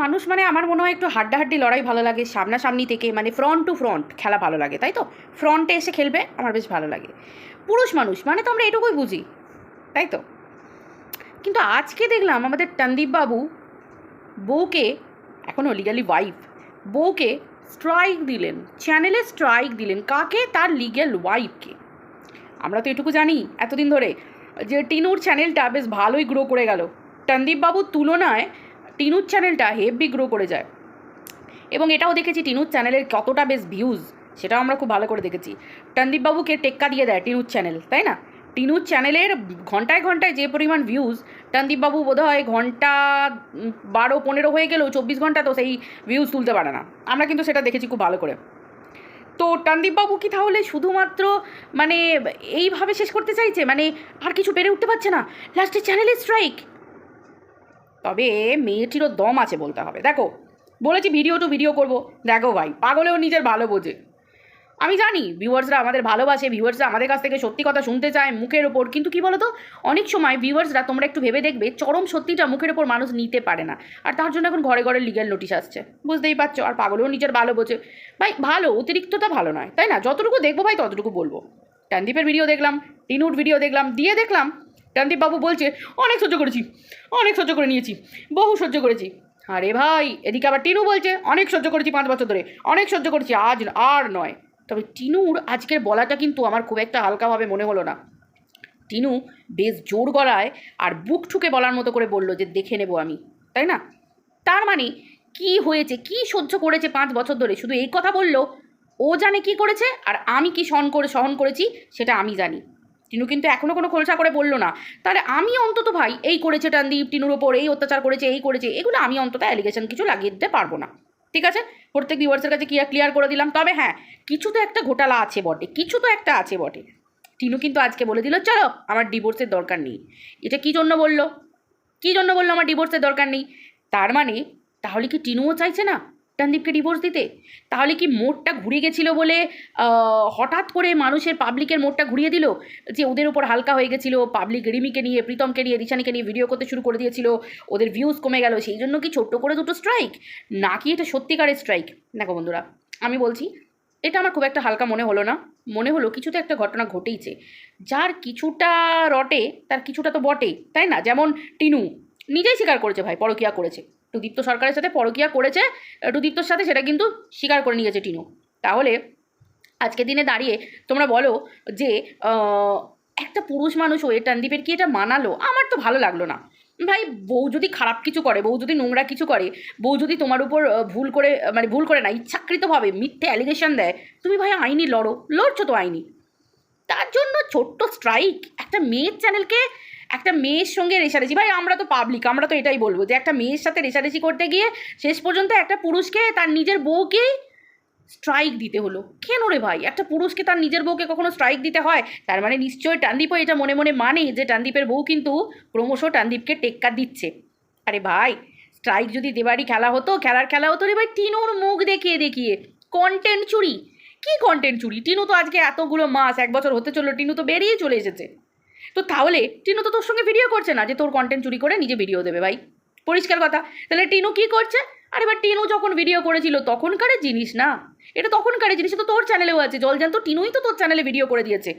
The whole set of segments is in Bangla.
মানুষ মানে আমার মনে হয় একটু হাড্ডাহাড্ডি লড়াই ভালো লাগে, সামনাসামনি থেকে মানে ফ্রন্ট টু ফ্রন্ট খেলা ভালো লাগে, তাই তো? ফ্রন্টে এসে খেলবে, আমার বেশ ভালো লাগে। পুরুষ মানুষ মানে তো আমরা এটুকুই বুঝি, তাই তো? কিন্তু আজকে দেখলাম আমাদের বাবু বউকে এখনও লিগালি ওয়াইফ বউকে স্ট্রাইক দিলেন চ্যানেলে স্ট্রাইক দিলেন, কাকে? তার লিগ্যাল ওয়াইফকে আমরা তো এটুকু জানি এতদিন ধরে যে টিনুর চ্যানেলটা বেশ ভালোই গ্রো করে গেল। বাবুর তুলনায় টিনুর চ্যানেলটা হেভি গ্রো করে যায়। এবং এটাও দেখেছি টিনুর চ্যানেলের কতটা বেশ ভিউজ সেটাও আমরা খুব ভালো করে দেখেছি। টন্দীপ বাবুকে টেক্কা দিয়ে দেয় টিনুর চ্যানেল, তাই না? টিনুর চ্যানেলের ঘন্টায় ঘন্টায় যে পরিমাণ ভিউজ টন্দীপবাবু বোধ হয় ঘণ্টা বারো, পনেরো হয়ে গেলেও চব্বিশ ঘণ্টা তো সেই ভিউজ তুলতে পারে না। আমরা কিন্তু সেটা দেখেছি খুব ভালো করে। তো টন্দীপবাবু কি তাহলে শুধুমাত্র মানে এইভাবে শেষ করতে চাইছে? মানে আর কিছু পেরে উঠতে পারছে না? লাস্টে চ্যানেলে স্ট্রাইক তবে মেয়েটিরও দম আছে বলতে হবে, দেখো। বলেছি ভিডিও টু ভিডিও করব। দেখো ভাই, পাগলেও নিজের ভালো বোঝে। আমি জানি ভিউয়ার্সরা আমাদের ভালোবাসে ভিউয়ার্সরা আমাদের কাছ থেকে সত্যি কথা শুনতে চায় মুখের ওপর কিন্তু কি বলো তো অনেক সময় ভিউয়ার্সরা তোমরা একটু ভেবে দেখবে, চরম সত্যিটা মুখের ওপর মানুষ নিতে পারে না। আর তার জন্য এখন ঘরে ঘরে লিগ্যাল নোটিশ আসছে, বুঝতেই পারছ? আর পাগলেও নিজের ভালো বোঝে। ভাই, ভালো অতিরিক্তটা ভালো নয়, তাই না? যতটুকু দেখব ভাই, ততটুকু বলব। ট্যানদীপের ভিডিও দেখলাম টিনুর ভিডিও দেখলাম, দিয়ে দেখলাম ট্যানদীপ বাবু বলছে, অনেক সহ্য করেছি, অনেক সহ্য করে নিয়েছি, বহু সহ্য করেছি। আরে ভাই, এদিকে আবার টিনু বলছে, অনেক সহ্য করেছি পাঁচ বছর ধরে, অনেক সহ্য করেছি, আজ আর নয়। তবে টিনুর আজকের বলাটা কিন্তু আমার খুব একটা হালকাভাবে মনে হলো না। টিনু বেশ জোর গলায় আর বুক ঠুকে বলার মতো করে বলল যে, দেখে নেব আমি। তাই না? তার মানে কি হয়েছে, কি সহ্য করেছে পাঁচ বছর ধরে? শুধু এই কথা বলল, ও জানে কি করেছে আর আমি কি সহন করে, সহন করেছি, সেটা আমি জানি। টিনু কিন্তু এখনও কোনো খোলসা করে বলল না। তাহলে আমি অন্তত ভাই এই করেছে টানদীপ, টিনুর ওপর, এই অত্যাচার করেছে, এই করেছে, এগুলো আমি অন্তত অ্যালিগেশন কিছু লাগিয়ে দিতে পারব না। ঠিক আছে? প্রত্যেক ভিউয়ার্সের কাছে ক্লিয়ার ক্লিয়ার করে দিলাম? তবে হ্যাঁ কিছু তো একটা ঘোটালা আছে বটে, কিছু তো একটা আছে বটে। টিনু কিন্তু আজকে বলে দিল, চলো, আমার ডিভোর্সের দরকার নেই। এটা কি জন্য বলল? কি জন্য বলল আমার ডিভোর্সের দরকার নেই? তার মানে তাহলে কি টিনুও চাইছে না? টনদীপকে ডিভোর্স দিতে? তাহলে কি মোড়টা ঘুরে গেছিল বলে হঠাৎ করে মানুষের পাবলিকের মোড়টা ঘুরিয়ে দিল? যে ওদের ওপর হালকা হয়ে গেছিল পাবলিক রিমিকে নিয়ে, প্রীতমকে নিয়ে রিশানিকে নিয়ে ভিডিও করতে শুরু করে দিয়েছিল, ওদের ভিউজ কমে গেল। সেই জন্য কি ছোট্ট করে দুটো স্ট্রাইক নাকি এটা সত্যিকারের স্ট্রাইক দেখো বন্ধুরা, আমি বলছি, এটা আমার খুব একটা হালকা মনে হলো না। মনে হলো কিছু তো একটা ঘটনা ঘটেইছে। যার কিছুটা রটে, তার কিছুটা তো বটে তাই না? যেমন টিনু, নিজেই স্বীকার করেছে ভাই, পরকিয়া করেছে। টুদীপ্ত সরকারের সাথে পরকিয়া করেছে টুদীপ্তর সাথে সেটা কিন্তু স্বীকার করে নিয়েছে টিনু। তাহলে আজকের দিনে দাঁড়িয়ে তোমরা বলো যে একটা পুরুষ মানুষ হয়ে টানদীপের কি এটা মানালো? আমার তো ভালো লাগল না। ভাই, বউ যদি খারাপ কিছু করে, বউ যদি নোংরা কিছু করে, বউ যদি তোমার উপর ভুল করে মানে ভুল করে না, ইচ্ছাকৃতভাবে মিথ্যে অ্যালিগেশন দেয়, তুমি ভাই আইনি লড়ো, লড়ছো তো আইনি। তার জন্য ছোট্ট স্ট্রাইক একটা মেয়ের চ্যানেলকে একটা মেয়ের সঙ্গে রেশারেশি, ভাই আমরা তো পাবলিক আমরা তো এটাই বলব যে একটা মেয়ের সাথে রেশারেশি করতে গিয়ে শেষ পর্যন্ত একটা পুরুষকে তার নিজের বউকেই স্ট্রাইক দিতে হলো। কেন রে ভাই? একটা পুরুষকে তার নিজের বউকে কখনো স্ট্রাইক দিতে হয়? তার মানে নিশ্চয়ই টানদীপও এটা মনে মনে মানে যে টানদীপের বউ কিন্তু ক্রমশ টানদীপকে টেক্কা দিচ্ছে। আরে ভাই স্ট্রাইক যদি দেবারই খেলা হতো, খেলার খেলা হতো রে ভাই, টিনুর মুখ দেখিয়ে দেখিয়ে। কন্টেন্ট চুরি? কি কন্টেন্ট চুরি? টিনু তো আজকে এতগুলো মাস, এক বছর হতে চলল, টিনু তো বেরিয়ে চলে এসেছে। তো তাহলে টিনু তো তোর সঙ্গে ভিডিও করছে না যে তোর কন্টেন্ট চুরি করে নিজে ভিডিও দেবে, ভাই। পরিষ্কার কথা। তাহলে টিনু কি করছে? আরে এবার টিনু যখন ভিডিও করেছিল, তখনকারের জিনিস না। এটা তখনকারের জিনিস তো তোর চ্যানেলেও আছে। জলজান্ত টিনুই তো তোর চ্যানেলে ভিডিও করে দিয়েছে।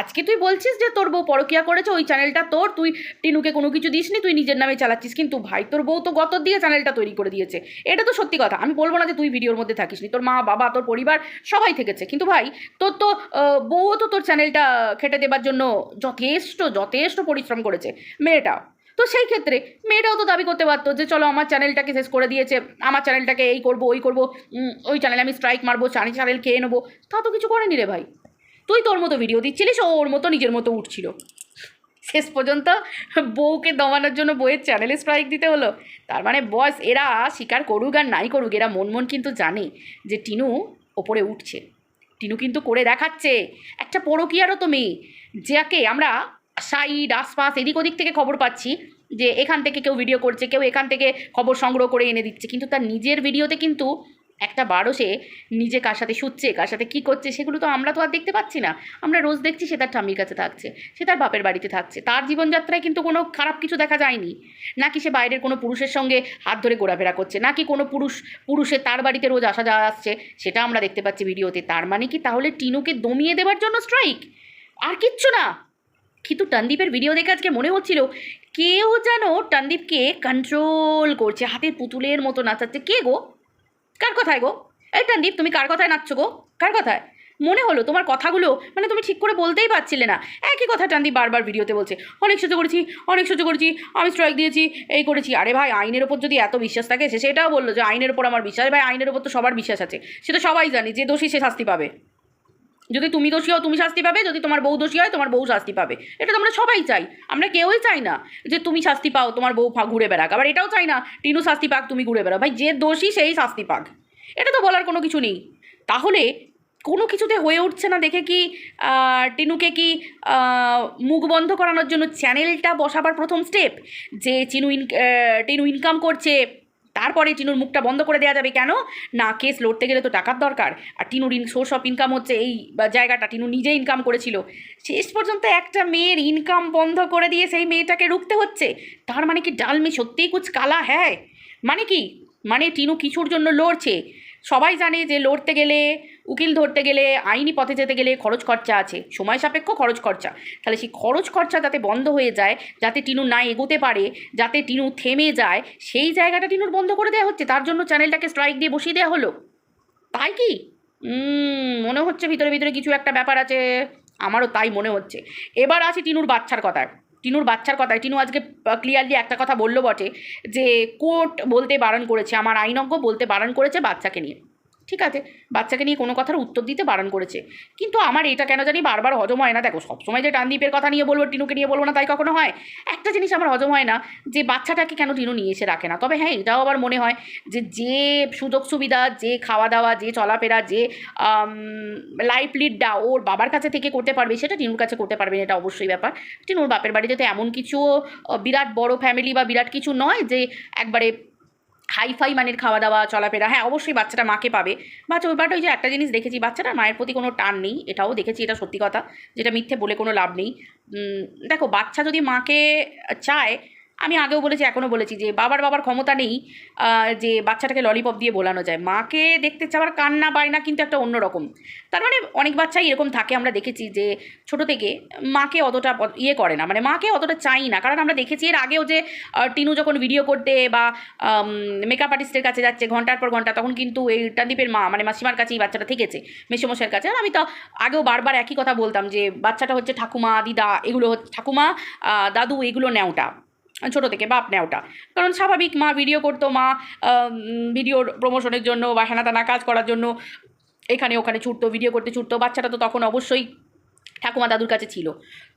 আজকে তুই বলছিস যে তোর বউ পরকিয়া করেছে, ওই চ্যানেলটা তোর, তুই টিনুকে কোনো কিছু দিসনি, তুই নিজের নামে চালাচ্ছিস, কিন্তু ভাই তোর বউ তো গত দিয়ে চ্যানেলটা তৈরি করে দিয়েছে। এটা তো সত্যি কথা, আমি বলব না যে তুই ভিডিওর মধ্যে থাকিস নি তোর মা, বাবা, তোর পরিবার সবাই থেকেছে, কিন্তু ভাই তোর তো বউও তো তোর চ্যানেলটা খেটে দেবার জন্য যথেষ্ট যথেষ্ট পরিশ্রম করেছে, মেয়েটাও। তো সেই ক্ষেত্রে মেয়েটাও তো দাবি করতে পারতো যে চলো আমার চ্যানেলটাকে শেষ করে দিয়েছে, আমার চ্যানেলটাকে এই করব, ওই করব ওই চ্যানেলে আমি স্ট্রাইক মারবো চানি চ্যানেল খেয়ে নেব, তা তো কিছু করেনি রে ভাই। তুই তোর মতো ভিডিও দিচ্ছিলিস, ও ওর মতো নিজের মতো উঠছিল। শেষ পর্যন্ত বউকে দমানোর জন্য বইয়ের চ্যানেলে স্ট্রাইক দিতে হলো। তার মানে বস এরা স্বীকার করুক আর নাই করুক, এরা মন মন কিন্তু জানে যে টিনু ওপরে উঠছে। টিনু কিন্তু করে দেখাচ্ছে। একটা পরকীয়ারও তো মেয়ে, যাকে আমরা সাইড আশপাশ, এদিক ওদিক থেকে খবর পাচ্ছি যে এখান থেকে কেউ ভিডিও করছে, কেউ এখান থেকে খবর সংগ্রহ করে এনে দিচ্ছে। কিন্তু তার নিজের ভিডিওতে কিন্তু একটা বারও সে নিজে কার সাথে শুচ্ছে, কার সাথে কী করছে, সেগুলো তো আমরা তো আর দেখতে পাচ্ছি না। আমরা রোজ দেখছি সে তার ঠাম্মির কাছে থাকছে, সে তার বাপের বাড়িতে থাকছে। তার জীবনযাত্রায় কিন্তু কোনো খারাপ কিছু দেখা যায়নি। নাকি সে বাইরের কোনো পুরুষের সঙ্গে হাত ধরে ঘোরাফেরা করছে নাকি কোনো পুরুষ পুরুষের তার বাড়িতে রোজ আসা যাওয়া আসছে, সেটা আমরা দেখতে পাচ্ছি ভিডিওতে। তার মানে কি তাহলে টিনুকে দমিয়ে দেওয়ার জন্য স্ট্রাইক আর কিচ্ছু না। কিন্তু টনদীপের ভিডিও দেখে আজকে মনে হচ্ছিল, কেউ যেন টনদীপকে কন্ট্রোল করছে, হাতের পুতুলের মতো নাচাচ্ছে। কে গো? কার কথায় গো? এই টনদীপ তুমি কার কথায় নাচছো গো? কার কথায়? মনে হলো তোমার কথাগুলো মানে তুমি ঠিক করে বলতেই পারছিলে না। একই কথা টান্দি বারবার ভিডিওতে বলছে, অনেক সহ্য করেছি, অনেক সহ্য করেছি, আমি স্ট্রাইক দিয়েছি, এই করেছি। আরে ভাই, আইনের ওপর যদি এত বিশ্বাস থাকে, সে সেটাও বলল যে আইনের ওপর আমার বিশ্বাস, ভাই, আইনের ওপর তো সবার বিশ্বাস আছে। সে তো সবাই জানি, যে দোষী সে শাস্তি পাবে। যদি তুমি দোষী হও, তুমি শাস্তি পাবে। যদি তোমার বউ দোষী হয়, তোমার বউ শাস্তি পাবে। এটা তো আমরা সবাই চাই। আমরা কেউই চাই না যে তুমি শাস্তি পাও, তোমার বউ ঘুরে বেড়াক। আবার এটাও চাই না, টিনু শাস্তি পাক, তুমি ঘুরে বেড়াও। ভাই, যে দোষী সেই শাস্তি পাক। এটা তো বলার কোনো কিছু নেই। তাহলে কোনো কিছুতে হয়ে উঠছে না দেখে কি টিনুকে কি মুখ বন্ধ করানোর জন্য চ্যানেলটা বসাবার প্রথম স্টেপ যে চিনু ইন টিনু ইনকাম করছে তারপরে টিনুর মুখটা বন্ধ করে দেওয়া যাবে কেন? না, কেস লড়তে গেলে তো টাকার দরকার। আর টিনুর ইন সোর্স অফ ইনকাম হচ্ছে এই জায়গাটা টিনু নিজে ইনকাম করেছিল। শেষ পর্যন্ত একটা মেয়ের ইনকাম বন্ধ করে দিয়ে সেই মেয়েটাকে রুখতে হচ্ছে। তার মানে কি ডাল মে সত্যিই কুচ কালা? হ্যাঁ। মানে কি? মানে টিনু কিছুর জন্য লড়ছে। সবাই জানে যে লড়তে গেলে উকিল ধরতে গেলে, আইনি পথে যেতে গেলে খরচ খরচা আছে। সময় সাপেক্ষ খরচ খরচা। তাহলে সেই খরচ খরচা যাতে বন্ধ হয়ে যায়, যাতে টিনু না এগোতে পারে, যাতে টিনু থেমে যায়, সেই জায়গাটা টিনুর বন্ধ করে দেওয়া হচ্ছে। তার জন্য চ্যানেলটাকে স্ট্রাইক দিয়ে বসিয়ে দেওয়া হলো। তাই কি? মনে হচ্ছে ভিতরে ভিতরে কিছু একটা ব্যাপার আছে। আমারও তাই মনে হচ্ছে। এবার আছে টিনুর বাচ্চার কথায়। টিনুর বাচ্চার কথায়। টিনু আজকে ক্লিয়ারলি একটা কথা বলল বটে যে, কোর্ট বলতে বারণ করেছে, আমার আইনজ্ঞ বলতে বারণ করেছে বাচ্চাকে নিয়ে। ঠিক আছে? বাচ্চাকে নিয়ে কোনো কথার উত্তর দিতে বারণ করেছে। কিন্তু আমার এটা কেন জানি বারবার হজম হয় না। দেখো, সবসময় যে টানদীপের কথা নিয়ে বলব, টিনুকে নিয়ে বলব না, তাই কখনো হয়। একটা জিনিস আমার হজম হয় না, যে বাচ্চাটাকে কেন টিনু নিয়ে এসে রাখে না। তবে হ্যাঁ এটাও আবার মনে হয় যে যে সুযোগ সুবিধা, যে খাওয়া দাওয়া যে চলাফেরা, যে লাইফ লিডটা ওর বাবার কাছে থেকে করতে পারবে, সেটা টিনুর কাছে করতে পারবে না, এটা অবশ্যই ব্যাপার। টিনুর বাপের বাড়িতে তো এমন কিছু বিরাট বড় ফ্যামিলি বা বিরাট কিছু নয় যে, একবারে হাইফাই মানের খাওয়া দাওয়া চলাফেরা হ্যাঁ অবশ্যই বাচ্চাটা মাকে পাবে। বাচ্চা, ওই বাট ওই যে একটা জিনিস দেখেছি বাচ্চাটা মায়ের প্রতি কোনো টান নেই, এটাও দেখেছি, এটা সত্যি কথা, যেটা মিথ্যে বলে কোনো লাভ নেই। দেখো, বাচ্চা যদি মাকে চায় আমি আগেও বলেছি, এখনও বলেছি যে বাবার বাবার ক্ষমতা নেই যে বাচ্চাটাকে ললিপপ দিয়ে বোলানো যায়। মাকে দেখতে চাওয়ার কান্না বায়না কিন্তু একটা অন্যরকম তার মানে অনেক বাচ্চাই এরকম থাকে, আমরা দেখেছি যে ছোট থেকে মাকে অতটা ইয়ে করে না। মানে মাকে অতটা চাই না, কারণ আমরা দেখেছি এর আগেও যে টিনু যখন ভিডিও করতে বা মেকআপ আর্টিস্টের কাছে যাচ্ছে ঘণ্টার পর ঘণ্টা, তখন কিন্তু এই টান্দীপের মা মানে মাসিমার কাছেই বাচ্চাটা থেকেছে, মেসমশাইয়ের কাছে। আর আমি তো আগেও বারবার একই কথা বলতাম যে বাচ্চাটা হচ্ছে ঠাকুমা, দিদা, এগুলো ঠাকুমা দাদু, এগুলো নেওটা। ছোটো থেকে বাপ নেওটা কারণ স্বাভাবিক মা ভিডিও করতো, মা ভিডিওর প্রমোশনের জন্য বা হেনা তেনা কাজ করার জন্য এখানে ওখানে ছুটতো ভিডিও করতে ছুটতো। বাচ্চাটা তো তখন অবশ্যই ঠাকুমা দাদুর কাছে ছিল।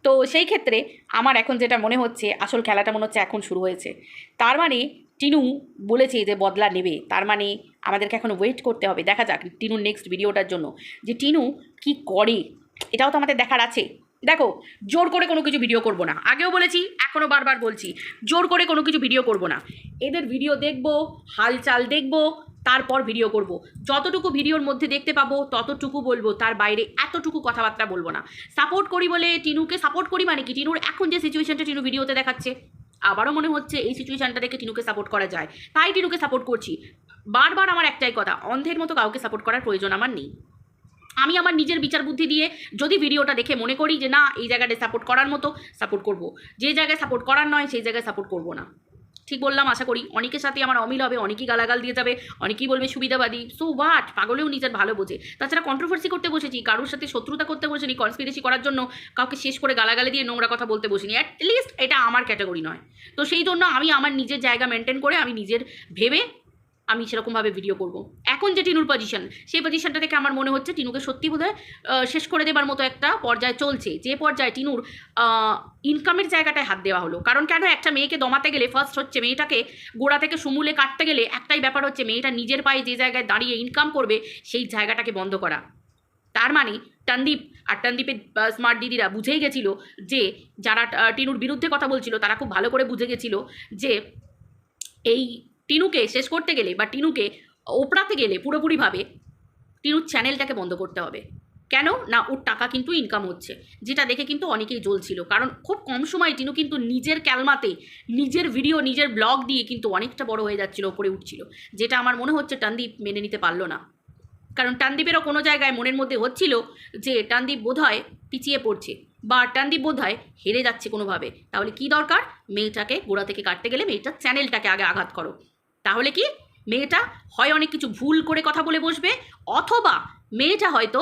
তো সেই ক্ষেত্রে আমার এখন যেটা মনে হচ্ছে, আসল খেলাটা মনে হচ্ছে এখন শুরু হয়েছে। তার মানে টিনু বলেছে যে বদলা নেবে। তার মানে আমাদেরকে এখন ওয়েট করতে হবে। দেখা যাক টিনুর নেক্সট ভিডিওটার জন্য। যে টিনু কি করে? এটাও তো আমাদের দেখার আছে। দেখো, জোর করে কোনো কিছু ভিডিও করব না। আগেও বলেছি, এখনও বারবার বলছি, জোর করে কোনো কিছু ভিডিও করব না। এদের ভিডিও দেখব, হালচাল দেখব, তারপর ভিডিও করব। যতটুকু ভিডিওর মধ্যে দেখতে পাবো, ততটুকু বলব, তার বাইরে এতটুকু কথাবার্তা বলব না। সাপোর্ট করি বলে টিনুকে সাপোর্ট করি মানে কি? টিনুর এখন যে সিচুয়েশনটা টিনু ভিডিওতে দেখাচ্ছে, আবারও মনে হচ্ছে এই সিচুয়েশনটা দেখে টিনুকে সাপোর্ট করা যায়। তাই টিনুকে সাপোর্ট করছি। বারবার আমার একটাই কথা, অন্ধের মতো কাউকে সাপোর্ট করার প্রয়োজন আমার নেই। আমি আমার নিজের বিচার বুদ্ধি দিয়ে যদি ভিডিওটা দেখে মনে করি যে না, এই জায়গাটায় সাপোর্ট করার মতো সাপোর্ট করব। যে জায়গায় সাপোর্ট করার নয়, সেই জায়গায় সাপোর্ট করব না। ঠিক বললাম, আশা করি। অনেকের সাথে আমার অমিল হবে, অনেকেই গালাগাল দিয়ে যাবে, অনেকেই বলবে সুবিধাবাদী। সো হোয়াট পাগলেও নিজের ভালো বোঝে। তাছাড়া কন্ট্রোভার্সি করতে বসেছি, কারোর সাথে শত্রুতা করতে বসেনি কনস্পিরেসি করার জন্য কাউকে শেষ করে গালাগালি দিয়ে নোংরা কথা বলতে বসিনি। অ্যাটলিস্ট এটা আমার ক্যাটাগরি নয়। তো সেই জন্য আমি আমার নিজের জায়গা মেনটেন করে, আমি নিজের ভেবে আমি সেরকমভাবে ভিডিও করব। এখন যে টিনুর পজিশন সেই পজিশনটা থেকে আমার মনে হচ্ছে টিনুকে সত্যি বোধহয় শেষ করে দেবার মতো একটা পর্যায়ে চলছে। যে পর্যায়ে টিনুর ইনকামের জায়গাটায় হাত দেওয়া হলো। কারণ কেন একটা মেয়েকে দমাতে গেলে ফার্স্ট হচ্ছে মেয়েটাকে গোড়া থেকে সুমুলে কাটতে গেলে একটাই ব্যাপার হচ্ছে মেয়েটা নিজের পায়ে যে জায়গায় দাঁড়িয়ে ইনকাম করবে, সেই জায়গাটাকে বন্ধ করা। তার মানে টানদীপ আর টানদীপের স্মার্ট দিদিরা বুঝেই গেছিল যে, যারা টিনুর বিরুদ্ধে কথা বলছিল, তারা খুব ভালো করে বুঝে গেছিল যে, এই টিনুকে শেষ করতে গেলে বা টিনুকে ওপড়াতে গেলে পুরোপুরিভাবে টিনুর চ্যানেলটাকে বন্ধ করতে হবে। কেন? না, ওর টাকা কিন্তু ইনকাম হচ্ছে। যেটা দেখে কিন্তু অনেকেই জ্বলছিল। কারণ খুব কম সময়ে টিনু কিন্তু নিজের ক্যালমাতে, নিজের ভিডিও নিজের ব্লগ দিয়ে কিন্তু অনেকটা বড় হয়ে যাচ্ছিল, ওপরে উঠছিল। যেটা আমার মনে হচ্ছে টানদীপ মেনে নিতে পারল না। কারণ টানদীপেরও কোনো জায়গায় মনের মধ্যে হচ্ছিল যে টানদীপ বোধহয় পিছিয়ে পড়ছে বা টানদীপ বোধহয় হেরে যাচ্ছে কোনোভাবে। তাহলে কি দরকার? মেয়েটাকে, গোড়া থেকে কাটতে গেলে মেয়েটার চ্যানেলটাকে আগে আঘাত করো। তাহলে কি? মেয়েটা হয় অনেক কিছু ভুল করে কথা বলে বসবে, অথবা মেয়েটা হয়তো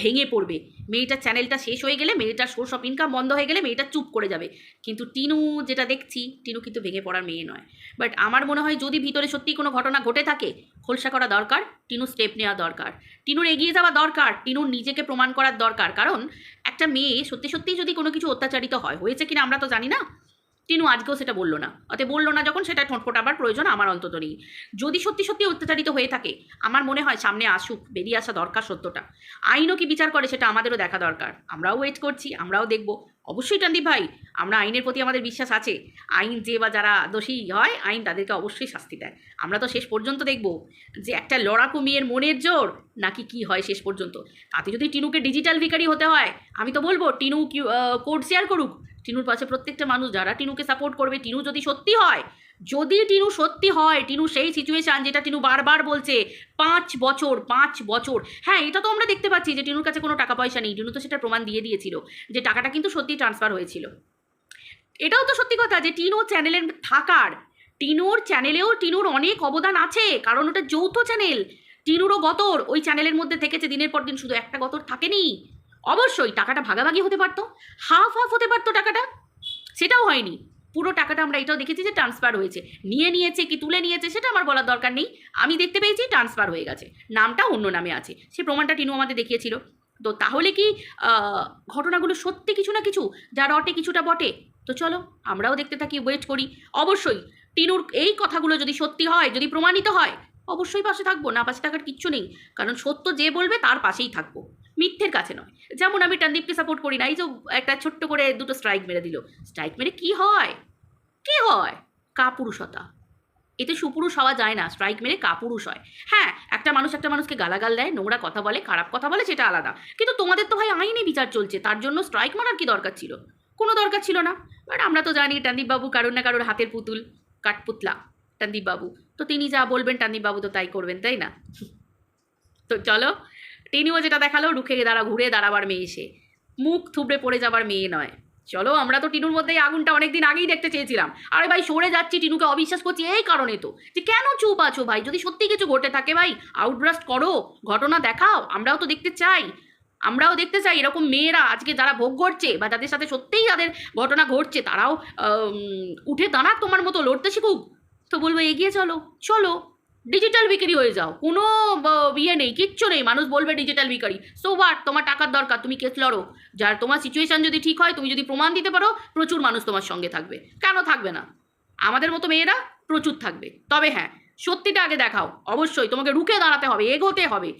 ভেঙে পড়বে। মেয়েটার চ্যানেলটা শেষ হয়ে গেলে মেয়েটার সোর্স অফ ইনকাম বন্ধ হয়ে গেলে মেয়েটা চুপ করে যাবে। কিন্তু টিনু যেটা দেখছি, টিনু কিন্তু ভেঙে পড়ার মেয়ে নয়। বাট আমার মনে হয় যদি ভিতরে সত্যি কোনো ঘটনা ঘটে থাকে, খোলসা করা দরকার, টিনু স্টেপ নেওয়া দরকার। টিনুর এগিয়ে যাওয়া দরকার, টিনুর নিজেকে প্রমাণ করার দরকার। কারণ একটা মেয়ে সত্যি সত্যিই যদি কোনো কিছু অত্যাচারিত হয়, হয়েছে কিনা আমরা তো জানি না। টিনু আজকেও সেটা বলল না। অতএব বলল না যখন, সেটা ঠোঁটফোটাবার প্রয়োজন আমার অন্তত নেই। যদি সত্যি সত্যি অত্যাচারিত হয়ে থাকে, আমার মনে হয় সামনে আসুক, বেরিয়ে আসা দরকার সত্যটা। আইনও কি বিচার করে সেটা আমাদেরও দেখা দরকার। আমরাও ওয়েট করছি, আমরাও দেখব। অবশ্যই টান্দিপ ভাই, আমরা আইনের প্রতি আমাদের বিশ্বাস আছে। আইন যে বা যারা দোষী হয়, আইন তাদেরকে অবশ্যই শাস্তি দেয়। আমরা তো শেষ পর্যন্ত দেখব যে একটা লড়াকু মেয়ের মনের জোর নাকি কি হয় শেষ পর্যন্ত। তাতে যদি টিনুকে ডিজিটাল ভিকারি হতে হয়, আমি তো বলব, টিনু কি কোড শেয়ার করুক টিনুর পাশে প্রত্যেকটা মানুষ, যারা টিনুকে সাপোর্ট করবে, টিনু যদি সত্যি হয়, যদি টিনু সত্যি হয়, টিনু সেই সিচুয়েশান যেটা টিনু বারবার বলছে, পাঁচ বছর পাঁচ বছর। হ্যাঁ এটা তো আমরা দেখতে পাচ্ছি যে টিনুর কাছে কোনো টাকা পয়সা নেই। টিনু তো সেটা প্রমাণ দিয়ে দিয়েছিল যে টাকাটা কিন্তু সত্যি ট্রান্সফার হয়েছিল। এটাও তো সত্যি কথা যে টিনু চ্যানেলের থাকার, টিনুর চ্যানেলেও টিনুর অনেক অবদান আছে, কারণ ওটা যৌথ চ্যানেল টিনুরও গতর, ওই চ্যানেলের মধ্যে থেকেছে, দিনের পর দিন শুধু একটা গতর থাকেনি। অবশ্যই টাকাটা ভাগাভাগি হতে পারতো। হাফ হাফ হতে পারতো টাকাটা। সেটাও হয়নি। পুরো টাকাটা আমরা এটাও দেখেছি যে ট্রান্সফার হয়েছে। নিয়ে নিয়েছে কি তুলে নিয়েছে সেটা আমার বলার দরকার নেই। আমি দেখতে পেয়েছি ট্রান্সফার হয়ে গেছে। নামটা অন্য নামে আছে। সে প্রমাণটা টিনু আমাদের দেখিয়েছিল। তো তাহলে কি ঘটনাগুলো সত্যি কিছু না কিছু? যা রটে কিছুটা বটে। তো চলো, আমরাও দেখতে থাকি ওয়েট করি। অবশ্যই, টিনুর এই কথাগুলো যদি সত্যি হয়, যদি প্রমাণিত হয়, অবশ্যই পাশে থাকব। না পাশে থাকার কিচ্ছু নেই। কারণ সত্য যে বলবে, তার পাশেই থাকব। মিথ্যের কাছে নয়। যেমন আমি টানদীপকে সাপোর্ট করি না, এই যে একটা ছোট্ট করে দুটো স্ট্রাইক মেরে দিল। স্ট্রাইক মেরে কি হয়? কি হয়? কাপুরুষতা। এতে সুপুরুষ হওয়া যায় না স্ট্রাইক মেরে কাপুরুষ হয়। হ্যাঁ একটা মানুষ একটা মানুষকে গালাগাল দেয়, নোংরা কথা বলে, খারাপ কথা বলে, সেটা আলাদা। কিন্তু তোমাদের তো ভাই আইনি বিচার চলছে, তার জন্য স্ট্রাইক মারার কি দরকার ছিল? কোনো দরকার ছিল না। বাট আমরা তো জানি টান্দীপ বাবু কারোর না কারোর হাতের পুতুল, কাঠপুতলা টান্দীপ বাবু তো তিনি যা বলবেন টান্দীপ বাবু তো তাই করবেন, তাই না? তো চলো টিনিও যেটা দেখাল, রুখে দাঁড়া, ঘুরে দাঁড়াবার মেয়ে সে। মুখ থুবড়ে পড়ে যাবার মেয়ে নয়। চলো, আমরা তো টিনুর মধ্যে আগুনটা অনেকদিন আগেই দেখতে চেয়েছিলাম। আরে ভাই, সরে যাচ্ছি, টিনুকে অবিশ্বাস করছি, এই কারণে তো। যে কেন চুপ আছো ভাই? যদি সত্যি কিছু ঘটে থাকে ভাই আউটব্রাস্ট করো, ঘটনা দেখাও, আমরাও তো দেখতে চাই। আমরাও দেখতে চাই এরকম মেয়েরা আজকে যারা ভোগ করছে বা যাদের সাথে সত্যিই যাদের ঘটনা ঘটছে, তারাও উঠে দাঁড়াক তোমার মতো, লড়তে শিখুক। তো বলব, এগিয়ে চলো চলো। ডিজিটাল বিক্রি হয়ে যাও। কোনো ইয়ে নেই, কিচ্ছু নেই, মানুষ বলবে ডিজিটাল বিকারি। সো বাট তোমার টাকার দরকার, তুমি কেস লড়ো। যার, তোমার সিচুয়েশন যদি ঠিক হয়, তুমি যদি প্রমাণ দিতে পারো, প্রচুর মানুষ তোমার সঙ্গে থাকবে। কেন থাকবে না? আমাদের মতো মেয়েরা প্রচুর থাকবে। তবে হ্যাঁ সত্যিটা আগে দেখাও। অবশ্যই তোমাকে রুখে দাঁড়াতে হবে, এগোতে হবে।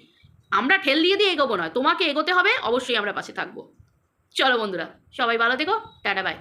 আমরা ঠেল দিয়ে দিয়ে এগোবো নয় তোমাকে এগোতে হবে, অবশ্যই আমরা পাশে থাকব। চলো বন্ধুরা, সবাই ভালো থেকো। Tata bye